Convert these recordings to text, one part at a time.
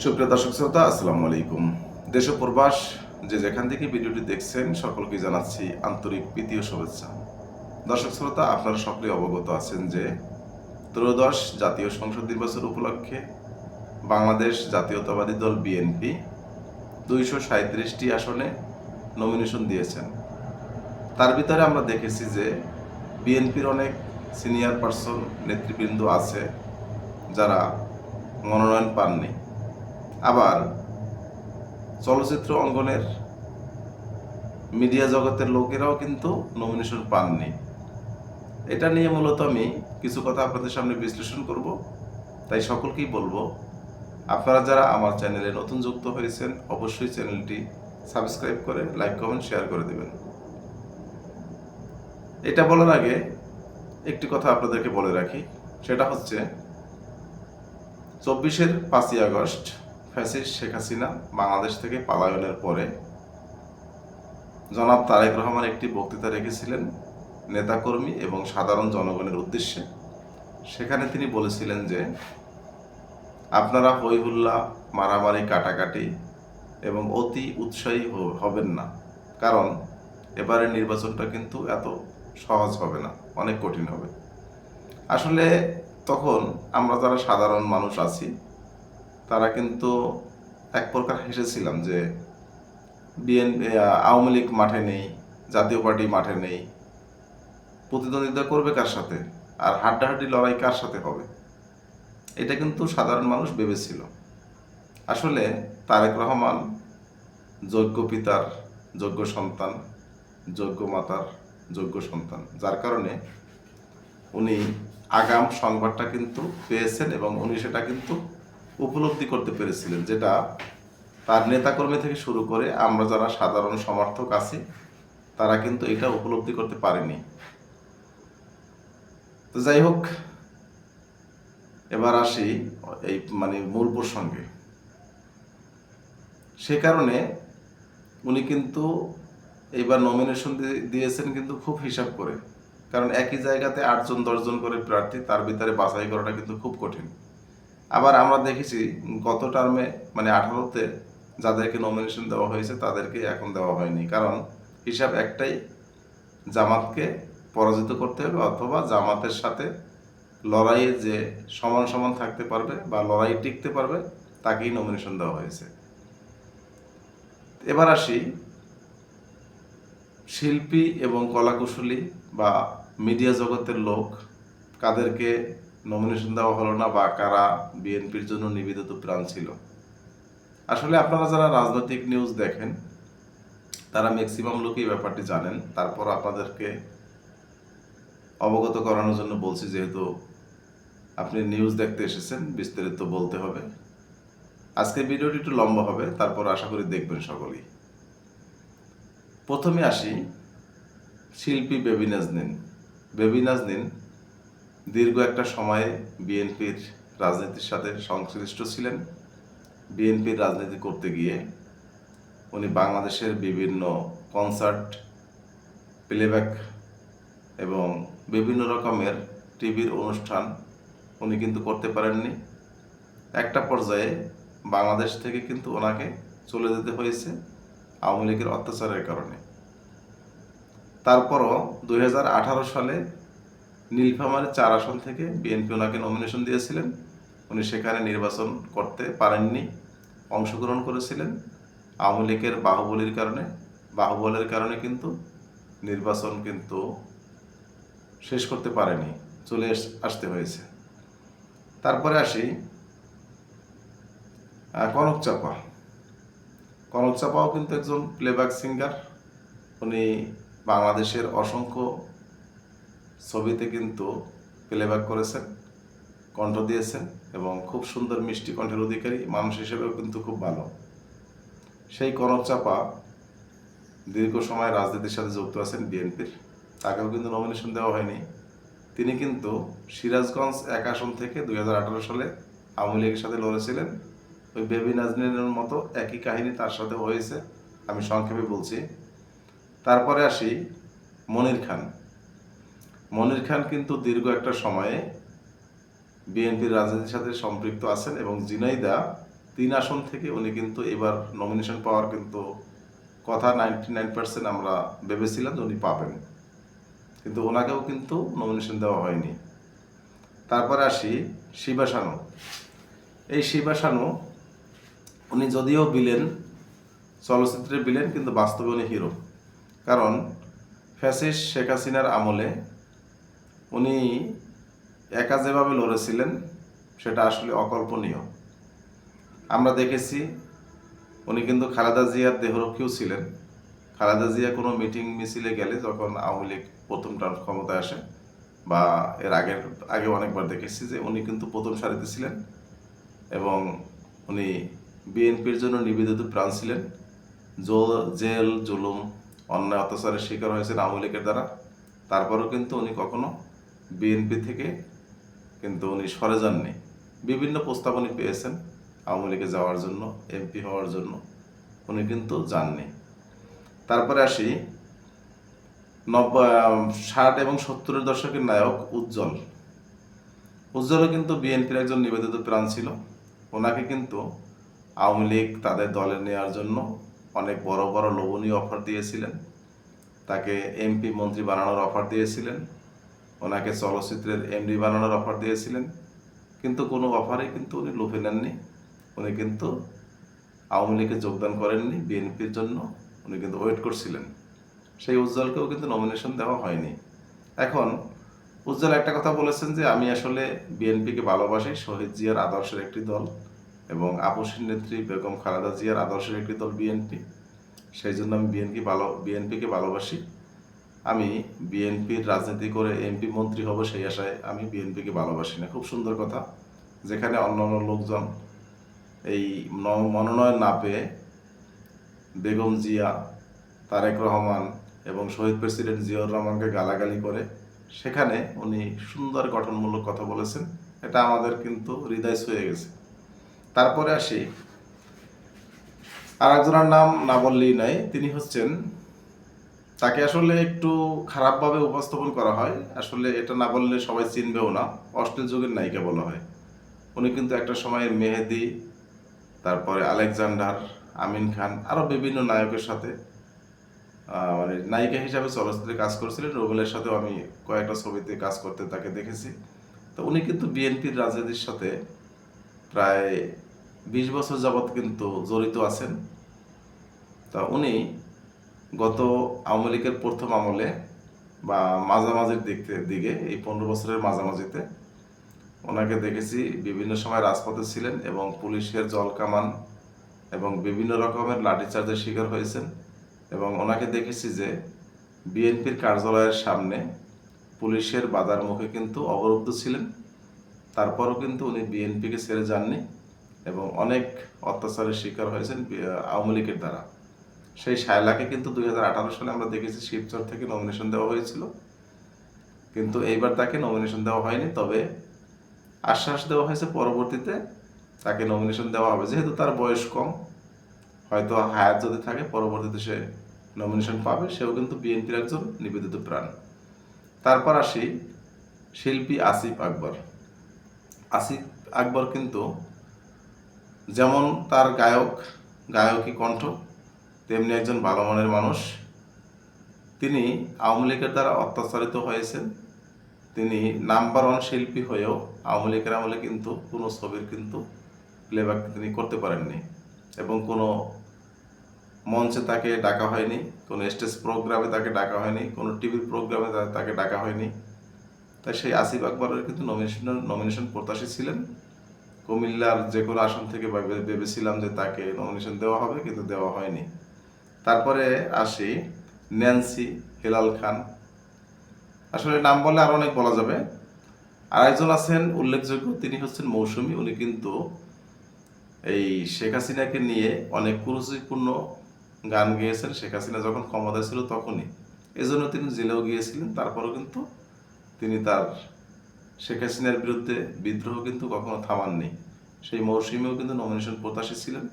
সুপ্রিয় দর্শক শ্রোতা, আসসালামু আলাইকুম। দেশ প্রবাস, যে যেখান থেকে ভিডিওটি দেখছেন, সকলকে জানাচ্ছি আন্তরিক প্রীতি ও শুভেচ্ছা। দর্শক শ্রোতা, আপনারা সকলে অবগত আছেন যে ত্রয়োদশ জাতীয় সংসদ নির্বাচন উপলক্ষে বাংলাদেশ জাতীয়তাবাদী দল বিএনপি দুইশো সাঁত্রিশটি আসনে নমিনেশন দিয়েছেন। তার ভিতরে আমরা দেখেছি যে বিএনপির অনেক সিনিয়র পার্সন নেতৃবৃন্দ আছে যারা মনোনয়ন পাননি। আবার চলচ্চিত্র অঙ্গনের মিডিয়া জগতের লোকেরাও কিন্তু নমিনেশন পাননি। এটা নিয়ে মূলত আমি কিছু কথা আপনাদের সামনে বিশ্লেষণ করব। তাই সকলকেই বলব, আপনারা যারা আমার চ্যানেলে নতুন যুক্ত হয়েছেন, অবশ্যই চ্যানেলটি সাবস্ক্রাইব করে লাইক কমেন্ট শেয়ার করে দেবেন। এটা বলার আগে একটি কথা আপনাদেরকে বলে রাখি। সেটা হচ্ছে, চব্বিশের পাঁচই আগস্ট ফ্যাসিস শেখ হাসিনা বাংলাদেশ থেকে পালায়নের পরে জনাব তারেক রহমান একটি বক্তৃতা রেখেছিলেন নেতাকর্মী এবং সাধারণ জনগণের উদ্দেশ্যে। সেখানে তিনি বলেছিলেন যে, আপনারা হইহুল্লা মারামারি, কাটাকাটি এবং অতি উৎসাহী হবেন না। কারণ এবারের নির্বাচনটা কিন্তু এত সহজ হবে না, অনেক কঠিন হবে। আসলে তখন আমরা যারা সাধারণ মানুষ আছি তারা কিন্তু এক প্রকার হেসেছিলাম যে বিএনপি আওয়ামী লীগ মাঠে নেই, জাতীয় পার্টি মাঠে নেই। প্রতিদ্বন্দ্বিতা করবে কার সাথে? আর হাড্ডাহাড্ডি লড়াই কার সাথে হবে? এটা কিন্তু সাধারণ মানুষ ভেবেছিল। আসলে তারেক রহমান যোগ্য পিতার, যোগ্য সন্তান, যোগ্য মাতার, যোগ্য সন্তান, যার কারণে উনি আগাম সংবাদটা কিন্তু পেয়েছেন এবং উনি সেটা কিন্তু উপলব্ধি করতে পেরেছিলেন, যেটা তার নেতাকর্মী থেকে শুরু করে আমরা যারা সাধারণ সমর্থক আছি, তারা কিন্তু এটা উপলব্ধি করতে পারেনি। তো যাই হোক, এবার আসি এই মানে মূল প্রসঙ্গে। সে কারণে উনি কিন্তু এইবার নমিনেশন দিয়েছেন কিন্তু খুব হিসাব করে, কারণ একই জায়গাতে আটজন, দশজন করে প্রার্থী, তার ভিতরে বাছাই করাটা কিন্তু খুব কঠিন। আবার আমরা দেখেছি গত টার্মে মানে আঠারোতে যাদেরকে নমিনেশন দেওয়া হয়েছে, তাদেরকে এখন দেওয়া হয়নি। কারণ হিসাব একটাই, জামাতকে পরাজিত করতে হবে অথবা জামাতের সাথে লড়াইয়ে যে সমান সমান থাকতে পারবে বা লড়াই টিকতে পারবে, তাকেই নমিনেশন দেওয়া হয়েছে। এবার আসি, শিল্পী এবং কলাকুশলী বা মিডিয়া জগতের লোক, কাদেরকে নমিনেশন দেওয়া হলো না বা কারা বিএনপির জন্য নিবেদিত প্রাণ ছিল। আসলে আপনারা যারা রাজনৈতিক নিউজ দেখেন, তারা ম্যাক্সিমাম লোকই ব্যাপারটি জানেন। তারপর আপনাদেরকে অবগত করানোর জন্য বলছি, যেহেতু আপনি নিউজ দেখতে এসেছেন, বিস্তারিত বলতে হবে। আজকের ভিডিওটি একটু লম্বা হবে, তারপর আশা করি দেখবেন সকলেই। প্রথমে আসি, শিল্পী বেবি নাজনীন বেবি নাজনীন দীর্ঘ একটা সময়ে বিএনপির রাজনীতির সাথে সংশ্লিষ্ট ছিলেন। বিএনপির রাজনীতি করতে গিয়ে উনি বাংলাদেশের বিভিন্ন কনসার্ট প্লেব্যাক এবং বিভিন্ন রকমের টিভির অনুষ্ঠান উনি কিন্তু করতে পারেননি। একটা পর্যায়ে বাংলাদেশ থেকে কিন্তু ওনাকে চলে যেতে হয়েছে আওয়ামী লীগের অত্যাচারের কারণে। তারপরও দু হাজার আঠারো সালে নীলফামারীর চার আসন থেকে বিএনপি ওনাকে নমিনেশন দিয়েছিলেন। উনি সেখানে নির্বাচন করতে পারেননি, অংশগ্রহণ করেছিলেন। আওয়ামী লীগের বাহুবলীর কারণে, বাহুবলের কারণে কিন্তু নির্বাচন কিন্তু শেষ করতে পারেনি, চলে আস- আসতে হয়েছে। তারপরে আসি কনক চাপা। কনক চাপাও কিন্তু একজন প্লেব্যাক সিঙ্গার উনি বাংলাদেশের অসংখ্য ছবিতে কিন্তু প্লেব্যাক করেছেন, কণ্ঠ দিয়েছেন এবং খুব সুন্দর মিষ্টি কণ্ঠের অধিকারী, মানুষ হিসেবেও কিন্তু খুব ভালো। সেই কনক চাপা দীর্ঘ সময় রাজনীতির সাথে যুক্ত আছেন বিএনপির। তাকেও কিন্তু নমিনেশন দেওয়া হয়নি। তিনি কিন্তু সিরাজগঞ্জ এক আসন থেকে দু হাজার আঠেরো সালে আওয়ামী লীগের সাথে লড়েছিলেন ওই বেবি নাজনীনের মতো একই কাহিনী তার সাথে হয়েছে, আমি সংক্ষেপে বলছি। তারপরে আসি মনির খান। মনির খান কিন্তু দীর্ঘ একটা সময়ে বিএনপির রাজনীতির সাথে সম্পৃক্ত আছেন এবং জিনাইদা তিন আসন থেকে উনি কিন্তু এবার নমিনেশন পাওয়ার কিন্তু কথা নাইনটি নাইন পার্সেন্ট আমরা ভেবেছিলাম উনি পাবেন। কিন্তু ওনাকেও কিন্তু নমিনেশন দেওয়া হয়নি। তারপরে আসি শিবাসানু এই শিবাসানু উনি যদিও বিলেন চলচ্চিত্রে বিলেন কিন্তু বাস্তবে উনি হিরো কারণ ফ্যাসিস শেখ হাসিনার আমলে উনি একা যেভাবে লড়েছিলেন, সেটা আসলে অকল্পনীয়। আমরা দেখেছি উনি কিন্তু খালেদা জিয়ার দেহরক্ষীও ছিলেন। খালেদা জিয়া কোনো মিটিং মিছিলে গেলে যখন আওয়ামী লীগ প্রথম টার্ম ক্ষমতায় আসে, বা এর আগের, আগে অনেকবার দেখেছি যে উনি কিন্তু প্রথম সারিতে ছিলেন এবং উনি বিএনপির জন্য নিবেদিত প্রাণ ছিলেন। জেল, জুলুম, অন্যায়, অত্যাচারের শিকার হয়েছেন আওয়ামী লীগের দ্বারা। তারপরেও কিন্তু উনি কখনো বিএনপি থেকে কিন্তু উনি সরে যাননি। বিভিন্ন প্রস্তাব উনি পেয়েছেন আওয়ামী লীগে যাওয়ার জন্য এমপি হওয়ার জন্য। উনি কিন্তু যাননি। তারপরে আসি নব্বই ষাট এবং সত্তরের দশকের নায়ক উজ্জ্বল। উজ্জ্বলও কিন্তু বিএনপির একজন নিবেদিত প্রাণ ছিল। ওনাকে কিন্তু আওয়ামী লীগ তাদের দলে নেওয়ার জন্য অনেক বড় বড় লোভনীয় অফার দিয়েছিলেন। তাকে এমপি মন্ত্রী বানানোর অফার দিয়েছিলেন। ওনাকে চলচ্চিত্রের এমডি বানানোর অফার দিয়েছিলেন। কিন্তু কোনো অফারে কিন্তু উনি লোভে নেননি। উনি কিন্তু আওয়ামী লীগে যোগদান করেননি বিএনপির জন্য। উনি কিন্তু ওয়েট করছিলেন। সেই উজ্জ্বলকেও কিন্তু নমিনেশন দেওয়া হয়নি। এখন উজ্জ্বল একটা কথা বলেছেন যে, আমি আসলে বিএনপিকে ভালোবাসি, শহীদ জিয়ার আদর্শের একটি দল এবং আপসীর নেত্রী বেগম খালেদা জিয়ার আদর্শের একটি দল বিএনপি। সেই জন্য আমি বিএনপি ভালো, বিএনপিকে ভালোবাসি। আমি বিএনপির রাজনীতি করে এমপি মন্ত্রী হব সেই আশায় আমি বিএনপিকে ভালোবাসি না। খুব সুন্দর কথা। যেখানে অন্য অন্য লোকজন এই মনোনয়ন না পেয়ে বেগম জিয়া, তারেক রহমান এবং শহীদ প্রেসিডেন্ট জিয়াউর রহমানকে গালাগালি করে সেখানে উনি সুন্দর গঠনমূলক কথা বলেছেন। এটা আমাদের কিন্তু হৃদয় ছুঁয়ে গেছে। তারপরে আসি। আর একজনের নাম না বললেই নাই। তিনি হচ্ছেন তাকে আসলে একটু খারাপভাবে উপস্থাপন করা হয়। আসলে এটা না বললে সবাই চিনবেও না। অশ্লীল যুগের নায়িকা বলা হয়। উনি কিন্তু একটা সময় মেহেদি, তারপরে আলেকজান্ডার, আমিন খান, আরও বিভিন্ন নায়কের সাথে মানে নায়িকা হিসাবে চলচ্চিত্রে কাজ করছিলেন। রবিলের সাথেও আমি কয়েকটা ছবিতে কাজ করতে তাকে দেখেছি। তো উনি কিন্তু বিএনপির রাজনীতির সাথে প্রায় বিশ বছর যাবৎ কিন্তু জড়িত আছেন। তা উনি গত আওয়ামী লীগের প্রথম আমলে বা মাঝামাঝির দিক দিকে, এই পনেরো বছরের মাঝামাঝিতে ওনাকে দেখেছি বিভিন্ন সময় রাজপথে ছিলেন এবং পুলিশের জল কামান এবং বিভিন্ন রকমের লাঠিচার্জের শিকার হয়েছেন এবং ওনাকে দেখেছি যে বিএনপির কার্যালয়ের সামনে পুলিশের বাধার মুখে কিন্তু অবরুদ্ধ ছিলেন। তারপরও কিন্তু উনি বিএনপিকে ছেড়ে যাননি এবং অনেক অত্যাচারের শিকার হয়েছেন আওয়ামী লীগের দ্বারা। সেই শায়লাকে কিন্তু দুই হাজার আঠারো সালে আমরা দেখেছি শিবচর থেকে নমিনেশন দেওয়া হয়েছিল। কিন্তু এইবার তাকে নমিনেশন দেওয়া হয়নি, তবে আশ্বাস দেওয়া হয়েছে পরবর্তীতে তাকে নমিনেশন দেওয়া হবে। যেহেতু তার বয়স কম, হয়তো হায়াত যদি থাকে, পরবর্তীতে সে নমিনেশন পাবে। সেও কিন্তু বিএনপির একজন নিবেদিত প্রাণ। তারপর আসি শিল্পী আসিফ আকবর। আসিফ আকবর কিন্তু যেমন তার গায়ক, গায়কী কণ্ঠ তেমনি একজন ভালো মনের মানুষ। তিনি আওয়ামী লীগের দ্বারা অত্যাচারিত হয়েছেন। তিনি নাম্বার ওয়ান শিল্পী হয়েও আওয়ামী লীগের আমলে কিন্তু কোনো ছবির কিন্তু প্লেব্যাক তিনি করতে পারেননি এবং কোনো মঞ্চে তাকে ডাকা হয়নি, কোনো স্টেজ প্রোগ্রামে তাকে ডাকা হয়নি, কোনো টিভির প্রোগ্রামে তাকে ডাকা হয়নি। তাই সেই আসিফ আকবরের কিন্তু নমিনেশন নমিনেশন প্রত্যাশী ছিলেন। কুমিল্লার যে কোনো আসন থেকে ভেবেছিলাম যে তাকে নমিনেশন দেওয়া হবে, কিন্তু দেওয়া হয়নি। তারপরে আসি ন্যান্সি হেলাল খান। আসলে নাম বললে আরও অনেক বলা যাবে। আর একজন আছেন উল্লেখযোগ্য, তিনি হচ্ছেন মৌসুমী। উনি কিন্তু এই শেখ হাসিনাকে নিয়ে অনেক কুরুচিপূর্ণ গান গেয়েছেন। শেখ হাসিনা যখন ক্ষমতায় ছিল তখনই। এজন্য তিনি জেলেও গিয়েছিলেন। তারপরেও কিন্তু তিনি তার শেখ হাসিনার বিরুদ্ধে বিদ্রোহ কিন্তু কখনো থামাননি। সেই মৌসুমিও কিন্তু নমিনেশন প্রত্যাশী ছিলেন।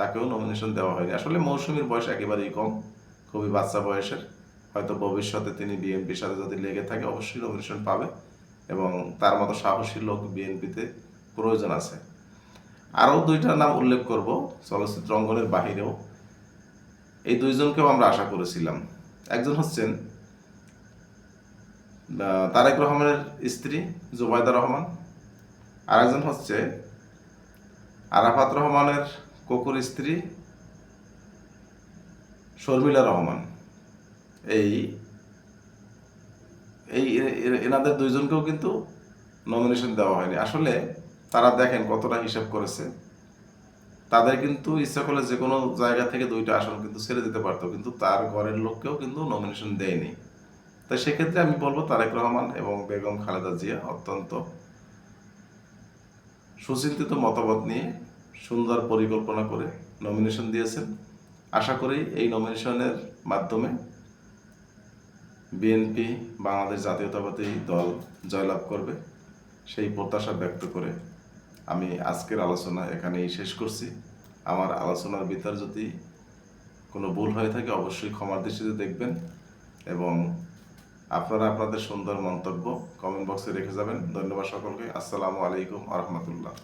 তাকেও নমিনেশন দেওয়া হয়নি। আসলে মৌসুমীর বয়স একেবারেই কম, খুবই বাচ্চা বয়সের। হয়তো ভবিষ্যতে তিনি বিএনপির সাথে যদি লেগে থাকে, অবশ্যই নমিনেশন পাবে এবং তার মতো সাহসী লোক বিএনপিতে প্রয়োজন আছে। আরও দুইটা নাম উল্লেখ করব, চলচ্চিত্র অঙ্গনের বাহিরেও। এই দুইজনকেও আমরা আশা করেছিলাম। একজন হচ্ছেন তারেক রহমানের স্ত্রী জুবাইদা রহমান। আর একজন হচ্ছে আরাফাত রহমানের কোকুর স্ত্রী শর্মিলা রহমান। এই এই এনাদের দুইজনকেও কিন্তু নমিনেশন দেওয়া হয়নি। আসলে তারা দেখেন কতটা হিসাব করেছে। তাদের কিন্তু ইচ্ছা করলে যে কোনো জায়গা থেকে দুইটা আসন কিন্তু ছেড়ে দিতে পারতো, কিন্তু তার ঘরের লোককেও কিন্তু নমিনেশন দেয়নি। তাই সেক্ষেত্রে আমি বলব তারেক রহমান এবং বেগম খালেদা জিয়া অত্যন্ত সুচিন্তিত মতামত নিয়ে সুন্দর পরিকল্পনা করে নমিনেশন দিয়েছেন। আশা করি এই নমিনেশনের মাধ্যমে বিএনপি বাংলাদেশ জাতীয়তাবাদী দল জয়লাভ করবে। সেই প্রত্যাশা ব্যক্ত করে আমি আজকের আলোচনা এখানেই শেষ করছি। আমার আলোচনার ভিতর যদি কোনো ভুল হয়ে থাকে অবশ্যই ক্ষমার দৃষ্টিতে দেখবেন এবং আপনারা আপনাদের সুন্দর মন্তব্য কমেন্ট বক্সে রেখে যাবেন। ধন্যবাদ সকলকে। আসসালামু আলাইকুম আ রহমতুল্লাহ।